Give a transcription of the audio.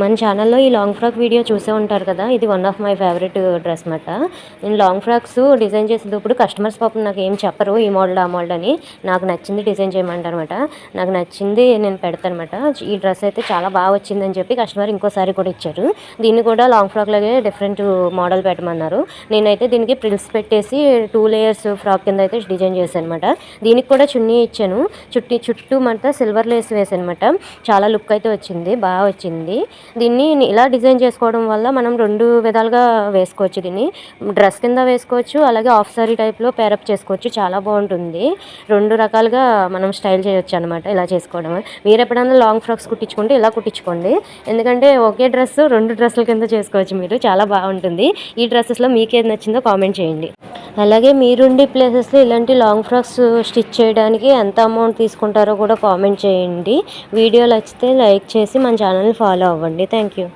మన ఛానల్లో ఈ లాంగ్ ఫ్రాక్ వీడియో చూసే ఉంటారు కదా ఇది one of my favourite dress అనమాట నేను లాంగ్ ఫ్రాక్స్ డిజైన్ చేసేటప్పుడు కస్టమర్స్ పాపం నాకు ఏం చెప్పరు ఈ మోడల్ ఆ మోడల్ అని. నాకు నచ్చింది డిజైన్ చేయమంటారు అనమాట నాకు నచ్చింది నేను పెడతాను అనమాట ఈ డ్రెస్ అయితే చాలా బాగా వచ్చిందని చెప్పి కస్టమర్ ఇంకోసారి కూడా ఇచ్చారు. దీన్ని కూడా లాంగ్ ఫ్రాక్ లాగే డిఫరెంట్ మోడల్ పెట్టమన్నారు. నేనైతే దీనికి ప్రిల్స్ పెట్టేసి టూ లేయర్స్ ఫ్రాక్ కింద అయితే డిజైన్ చేశాను అనమాట దీనికి కూడా చున్నీ ఇచ్చాను. చుట్టి చుట్టూ మాట సిల్వర్ లేస్ వేసాను అనమాట చాలా లుక్ అయితే వచ్చింది బాగా వచ్చింది. దీన్ని ఇలా డిజైన్ చేసుకోవడం వల్ల మనం రెండు విధాలుగా వేసుకోవచ్చు దీన్ని. డ్రెస్ కింద వేసుకోవచ్చు అలాగే ఆఫ్ సారీ టైప్లో పేరప్ చేసుకోవచ్చు. చాలా బాగుంటుంది. రెండు రకాలుగా మనం స్టైల్ చేయొచ్చు అనమాట ఇలా చేసుకోవడం. మీరు ఎప్పుడైనా లాంగ్ ఫ్రాక్స్ కుట్టించుకుంటే ఇలా కుట్టించుకోండి. ఎందుకంటే ఒకే డ్రెస్ రెండు డ్రెస్సుల కింద చేసుకోవచ్చు మీరు. చాలా బాగుంటుంది. ఈ డ్రెస్సెస్లో మీకు ఏది నచ్చిందో కామెంట్ చేయండి. అలాగే మీరుండే ప్లేసెస్లో ఇలాంటి లాంగ్ ఫ్రాక్స్ స్టిచ్ చేయడానికి ఎంత అమౌంట్ తీసుకుంటారో కూడా కామెంట్ చేయండి. వీడియో నచ్చితే లైక్ చేసి మన ఛానల్ని ఫాలో అవ్వండి. Thank you